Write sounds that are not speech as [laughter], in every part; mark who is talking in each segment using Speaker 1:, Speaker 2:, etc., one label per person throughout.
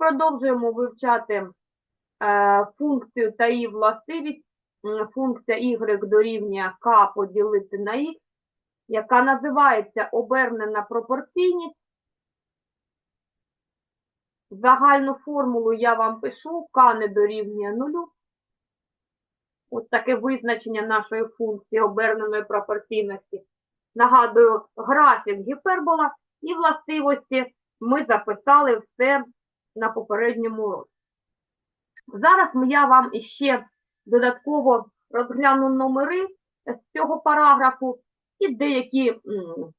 Speaker 1: продовжуємо вивчати е, функцію та її властивість. Функція y дорівнює k поділити на x, яка називається обернена пропорційність. Загальну формулу я вам пишу, k не дорівнює нулю. Ось таке визначення нашої функції оберненої пропорційності. Нагадую, графік гіпербола і властивості ми записали все на попередньому уроці. Зараз я вам іще додатково розгляну номери з цього параграфу і деякі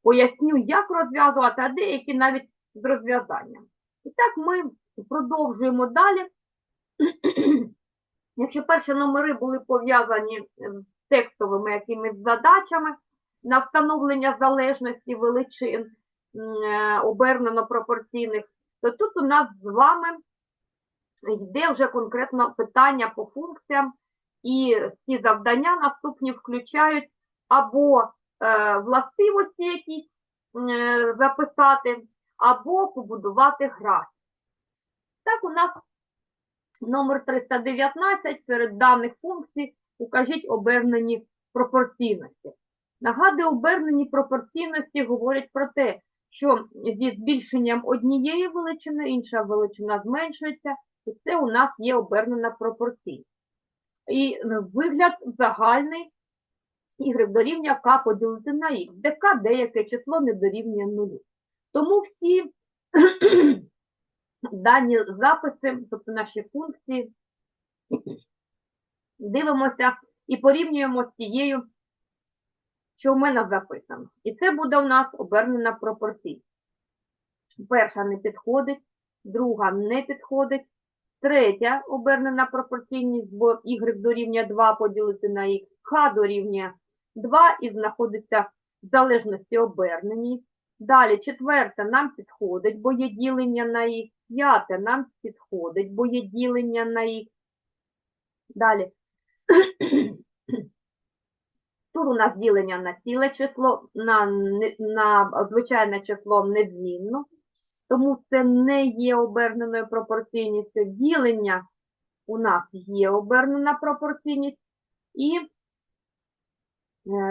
Speaker 1: поясню, як розв'язувати, а деякі навіть з розв'язанням. І так ми продовжуємо далі. [clears throat] Якщо перші номери були пов'язані е, з текстовими якимись задачами на встановлення залежності величин е, обернено пропорційних, то тут у нас з вами йде вже конкретно питання по функціям, і ці завдання наступні включають або е, властивості якісь е, записати, або побудувати графік. Так, у нас номер 319 серед даних функцій укажіть обернені пропорційності. Нагадую, обернені пропорційності говорять про те, що зі збільшенням однієї величини інша величина зменшується, і це у нас є обернена пропорційність. І вигляд загальний y дорівнює k поділити на x, де k деяке число не дорівнює нулю. Тому всі [clears throat] дані записи, тобто наші функції, дивимося і порівнюємо з тією, що в мене записано. І це буде у нас обернена пропорційність. Перша не підходить, друга не підходить, третя обернена пропорційність, бо y дорівнює 2 поділити на x, k дорівнює 2 і знаходиться в залежності оберненій. Далі четверта нам підходить, бо є ділення на х. П'яте нам підходить, бо є ділення на х. Далі. Тут у нас ділення на ціле число, на, на звичайне число незмінно, тому це не є оберненою пропорційністю. Ділення у нас є обернена пропорційність. І е,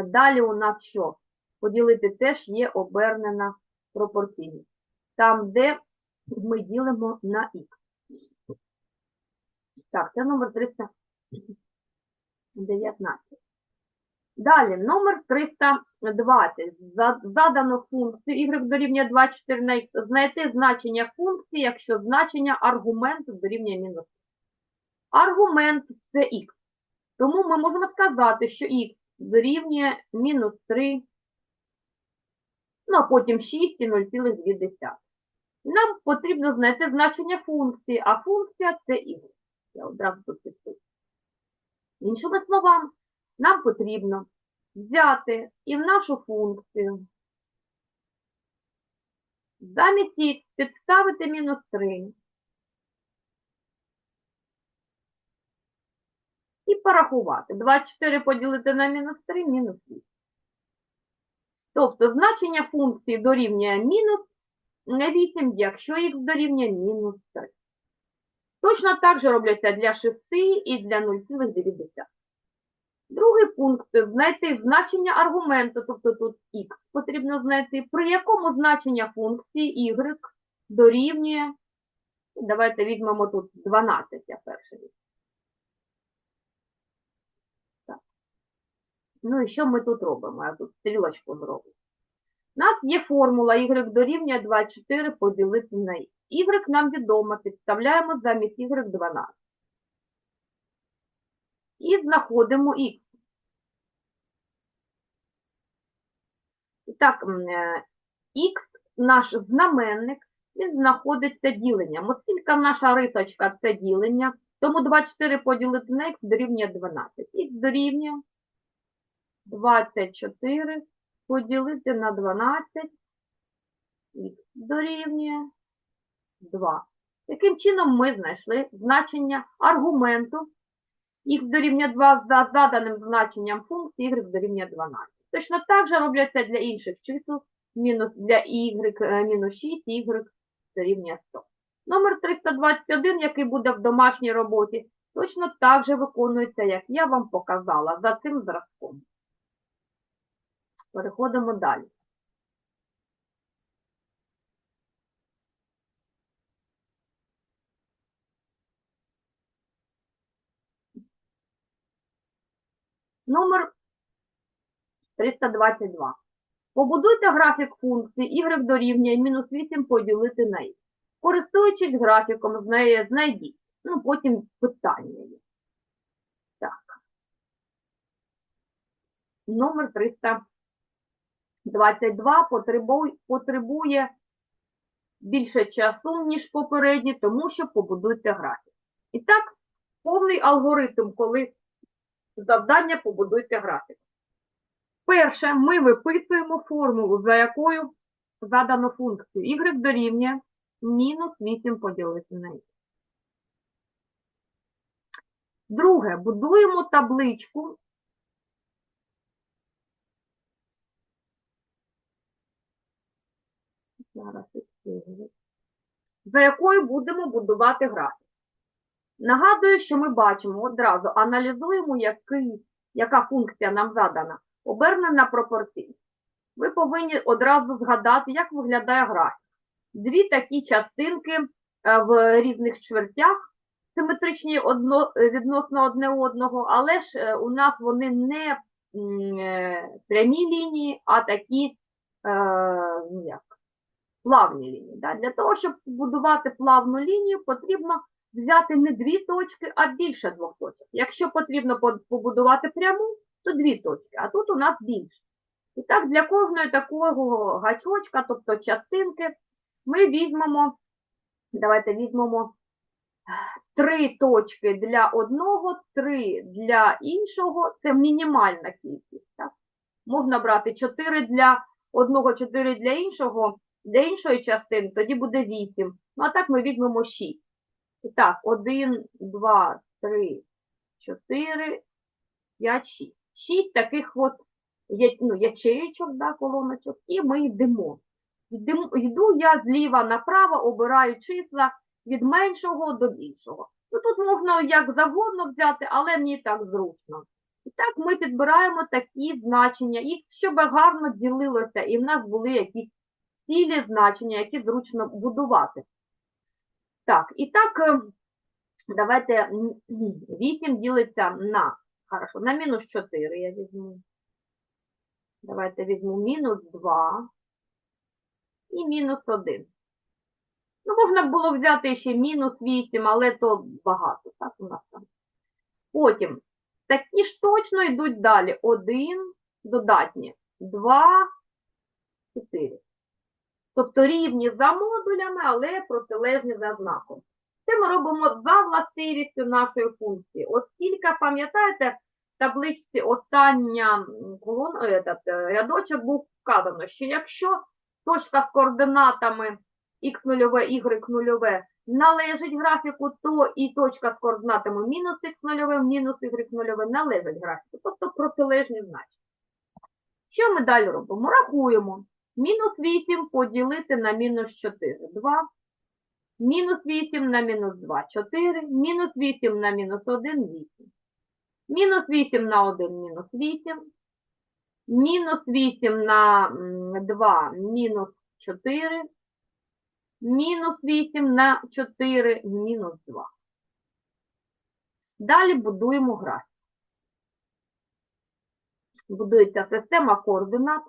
Speaker 1: далі у нас що? Поділити теж є обернена пропорційність. Там, де ми ділимо на х. Так, це номер 319. Далі, номер 320. Задано функцію y дорівнює 24 на х. Знайти значення функції, якщо значення аргументу дорівнює мінус. Аргумент – це х. Тому ми можемо сказати, що х дорівнює мінус 3, ну а потім 6 і 0,2. Нам потрібно знайти значення функції, а функція це y. Я одразу тут підпишу. Іншими словами, нам потрібно взяти і в нашу функцію замість х підставити мінус 3 і порахувати. 24 поділити на мінус 3 мінус 8. Тобто значення функції дорівнює мінус 8, якщо х дорівнює мінус 3. Точно так же робляться для 6 і для 0,9. Другий пункт – знайти значення аргументу, тобто тут х потрібно знайти, при якому значення функції y дорівнює, давайте візьмемо тут 12, я візьму. Так. Ну і що ми тут робимо? Я тут стрілочку зроблю. У нас є формула y дорівнює 24 поділити на х. Y нам відомо, підставляємо замість y 12. І знаходимо х. І так, м, е, х, наш знаменник, він знаходиться діленням. Оскільки наша рисочка – це ділення, тому 24 поділити на х дорівнює 12. Х дорівнює 24 поділити на 12, х дорівнює 2. Таким чином ми знайшли значення аргументу х дорівнює 2 за заданим значенням функції y дорівнює 12. Точно так же робляться для інших чисел, мінус для y е, мінус 6, y дорівнює 100. Номер 321, який буде в домашній роботі, точно так же виконується, як я вам показала, за цим зразком. Переходимо далі. Номер 322. Побудуйте графік функції y дорівнює мінус 8 поділити на х. Користуючись графіком, знайдіть. Ну, потім питання є. Так. Номер 322 потребує, потребує більше часу, ніж попередній, тому що побудуйте графік. І так, повний алгоритм, коли завдання побудуйте графік. Перше, ми виписуємо формулу, за якою задано функцію. y дорівнює мінус 8 поділити на х. Друге, будуємо табличку. За якою будемо будувати графік. Нагадую, що ми бачимо одразу, аналізуємо, який, яка функція нам задана. Обернена пропорційна. Ви повинні одразу згадати, як виглядає графік. Дві такі частинки е, в різних чвертях, симетричні одно, е, відносно одне одного, але ж е, у нас вони не прямі лінії, а такі ну, як, плавні лінії. Для того, щоб будувати плавну лінію, потрібно взяти не дві точки, а більше двох точок. Якщо потрібно побудувати пряму, то дві точки, а тут у нас більше. І так, для кожної такого гачочка, тобто частинки, ми візьмемо, давайте візьмемо три точки для одного, три для іншого, це мінімальна кількість. Так? Можна брати 4 для одного, 4 для іншого, для іншої частини, тоді буде 8. Ну, а так ми візьмемо 6. І так, 1, 2, 3, 4, 5, 6. 6 таких от ну, ячеєчок, да, колоночок, і ми йдемо. Йдемо- Йду я зліва направо, обираю числа від меншого до більшого. Ну, тут можна як завгодно взяти, але мені так зручно. І так ми підбираємо такі значення, і щоб гарно ділилося, і в нас були якісь цілі значення, які зручно будувати. Так, і так, е, давайте м, 8 ділиться на, хорошо, на мінус 4 я візьму. Давайте візьму мінус 2 і мінус 1. Ну, можна було взяти ще мінус 8, але то багато, так, у нас там. Потім, такі ж точно йдуть далі. 1, додатні, 2, 4. Тобто рівні за модулями, але протилежні за знаком. Це ми робимо за властивістю нашої функції. Оскільки, пам'ятаєте, в табличці остання колон, е, е, рядочок був вказано, що якщо точка з координатами x0, y0 належить графіку, то і точка з координатами мінус x0, мінус y0 належить графіку, тобто протилежні значення. Що ми далі робимо? Рахуємо. Мінус 8 поділити на мінус 4, 2. Мінус 8 на мінус 2, 4. Мінус 8 на мінус 1, 8. Мінус 8 на 1, мінус 8. Мінус 8 на 2, мінус 4. Мінус 8 на 4, мінус 2. Далі будуємо графік. Будується система координат.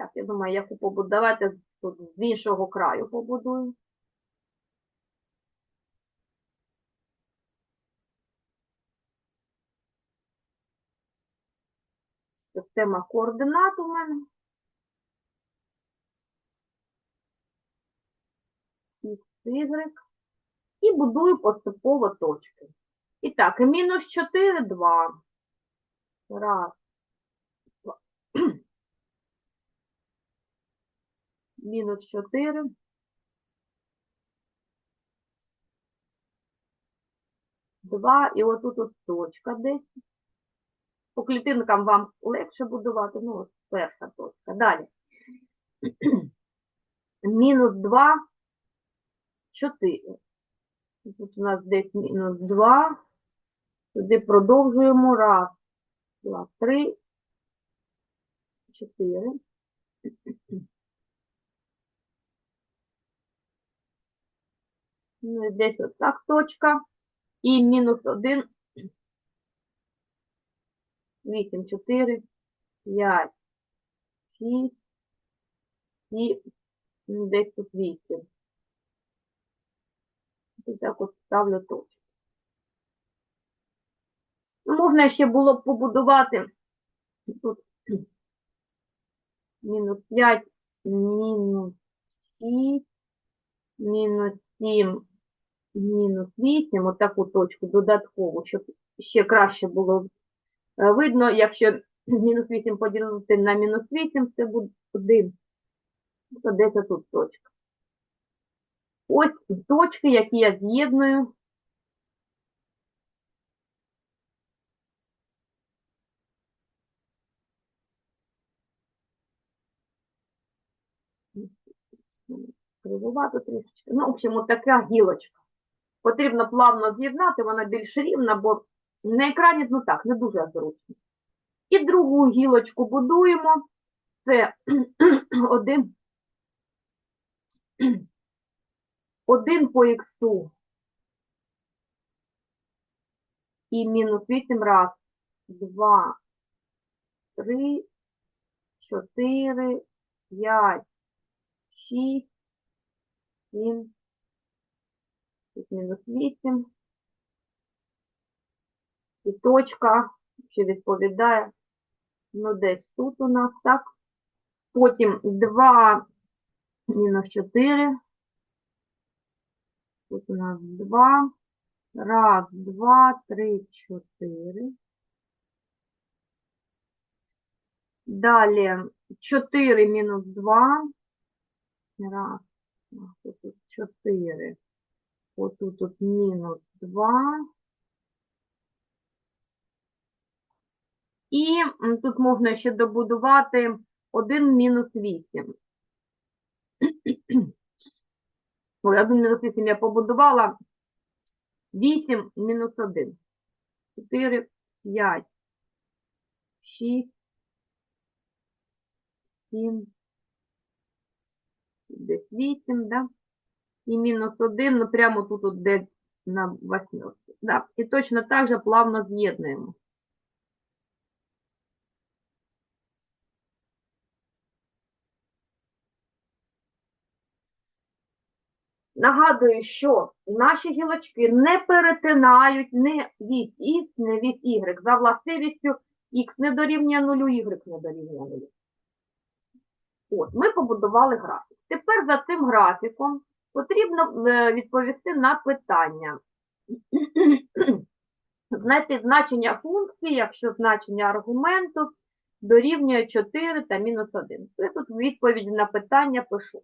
Speaker 1: Так, я думаю, яку побудую. Давайте тут з іншого краю побудую. Система координат у мене. Y. І будую поступово точки. І так, мінус 4, 2. Раз. два. Мінус 4. Два. І отут ось точка десь. По клітинкам вам легше будувати. Ну, ось перша точка. Далі. [clears throat] Мінус 2 4. Тут у нас десь мінус 2. Туди продовжуємо. Раз, два, три, чотири. [clears throat] Ну, десь отак точка. І мінус 1, 8, 4, 5, 6, і десь тут 8. І так от ставлю точку. Ну, Можна ще було б побудувати тут мінус 5, мінус 6, мінус 7, мінус 8, отаку точку додаткову, щоб ще краще було е, видно, якщо [clears throat] мінус 8 поділити на мінус 8, це буде 1, то десь тут точка. Ось точки, які я з'єдную. Кривувато трішечки. Ну, в общем, от така гілочка. Потрібно плавно з'єднати, вона більш рівна, бо на екрані, ну так, не дуже зручно. І другу гілочку будуємо. Це [clears throat] один, [clears throat] один по іксу і мінус 8 раз, 2, 3, 4, 5, 6, 7, тут мінус 8. І точка, що відповідає, ну десь тут у нас, так? Потім 2 мінус 4. Тут у нас 2. Раз, два, три, чотири. Далі 4 мінус 2. Раз, тут 4. Отут тут мінус 2. І тут можна ще добудувати 1 мінус 8. [clears throat] Ой, 1 мінус 8 я побудувала. 8 мінус 1. 4, 5, 6, 7, десь 8, да? І мінус 1, ну прямо тут от де на восьмерці. Да. І точно так же плавно з'єднуємо. Нагадую, що наші гілочки не перетинають не вісь Х, не вісь Y. За властивістю Х не дорівнює нулю, Y не дорівнює нулю. От, ми побудували графік. Тепер за цим графіком потрібно е, відповісти на питання. [clears throat] Знайти значення функції, якщо значення аргументу дорівнює 4 та мінус 1. Я тут відповідь на питання пишу.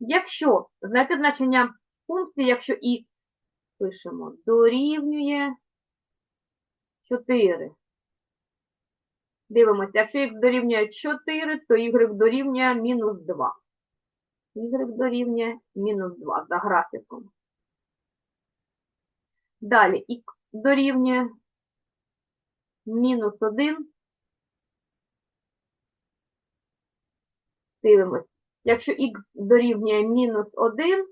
Speaker 1: Якщо знайти значення функції, якщо х пишемо дорівнює 4. Дивимося, якщо х дорівнює 4, то y дорівнює мінус 2. Y дорівнює мінус 2 за графіком. Далі х дорівнює мінус 1. Дивимося. Якщо х дорівнює мінус 1,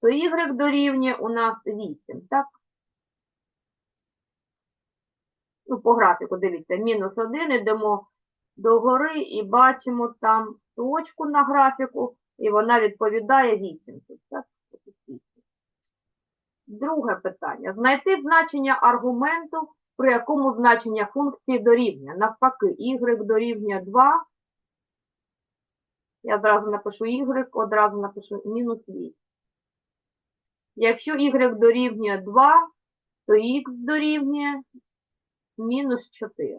Speaker 1: то y дорівнює у нас 8, так? Ну, по графіку, дивіться, мінус 1, йдемо догори і бачимо там точку на графіку, і вона відповідає 8. тут, Так? Тут 8. Друге питання. Знайти значення аргументу, при якому значення функції дорівнює. Навпаки, y дорівнює 2, я одразу напишу y, одразу напишу мінус 8. Якщо y дорівнює 2, то x дорівнює мінус 4.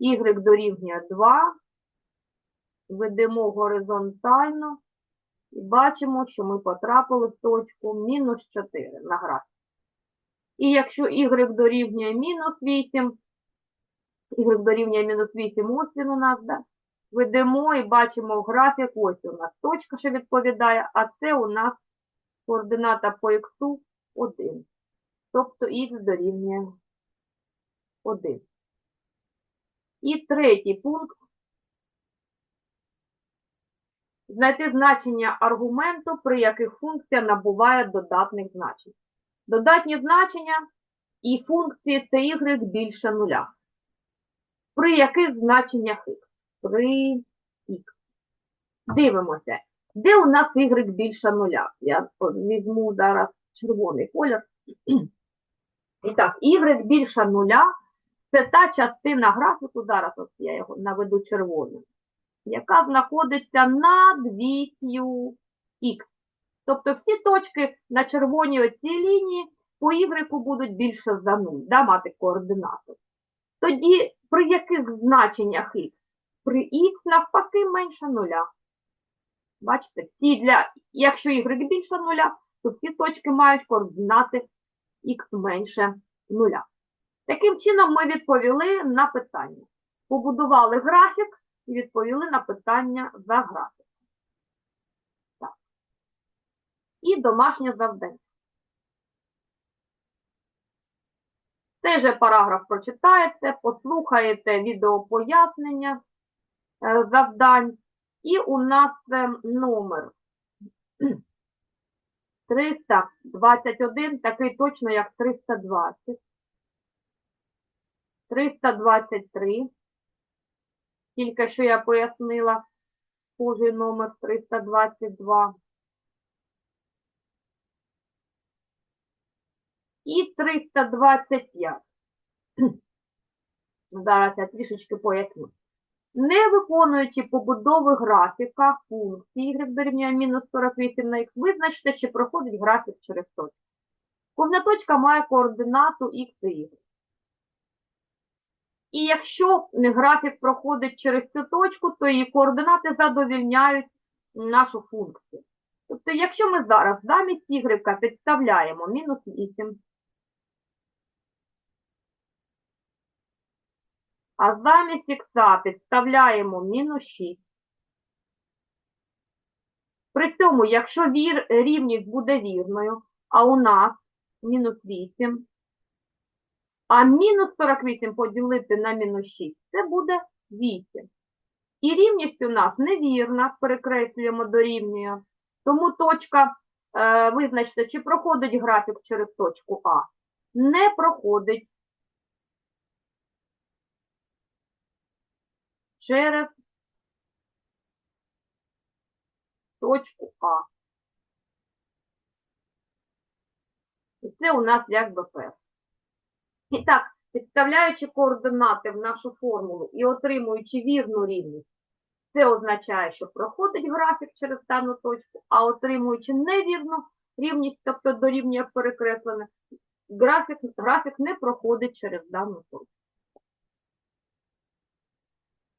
Speaker 1: y дорівнює 2, ведемо горизонтально і бачимо, що ми потрапили в точку мінус 4 на графіку. І якщо y дорівнює мінус 8, y дорівнює мінус 8, ось він у нас, да? ведемо і бачимо графік. Ось у нас точка, що відповідає, а це у нас координата по х 1. Тобто х дорівнює 1. І третій пункт. Знайти значення аргументу, при яких функція набуває додатних значень. Додатні значення і функції це y більше нуля. При яких значеннях х? При х. Дивимося. Де у нас y більше нуля? Я візьму зараз червоний колір. І так, y більше нуля це та частина графіку, зараз ось я його наведу червоним, яка знаходиться над вісью х. Тобто всі точки на червоній оцій лінії по y будуть більше за 0, да, мати координату. Тоді при яких значеннях х? При х навпаки менше нуля. Бачите, всі для, якщо y більше нуля, то всі точки мають координати х менше нуля. Таким чином ми відповіли на питання. Побудували графік і відповіли на питання за графік. Так. І домашнє завдання. Цей же параграф прочитаєте, послухаєте відеопояснення е, завдань. І у нас е, номер [clears throat] 321, такий точно, як 320. 323. Тільки що я пояснила схожий номер 322. І 325. [clears throat] Зараз я трішечки поясню. Не виконуючи побудови графіка функції y дорівнює мінус 48 на х, визначте, чи проходить графік через точку. Кожна точка має координату х і y. І якщо графік проходить через цю точку, то її координати задовільняють нашу функцію. Тобто, якщо ми зараз замість y підставляємо мінус 8, а замість х підставляємо мінус 6. При цьому, якщо вір, рівність буде вірною, а у нас мінус 8, а мінус 48 поділити на мінус 6, це буде 8. І рівність у нас невірна, перекреслюємо дорівнює. Тому точка, е, визначте, чи проходить графік через точку А. Не проходить через точку А. І це у нас якби перше. І так, підставляючи координати в нашу формулу і отримуючи вірну рівність, це означає, що проходить графік через дану точку, а отримуючи невірну рівність, тобто дорівнює перекреслене, графік, графік не проходить через дану точку.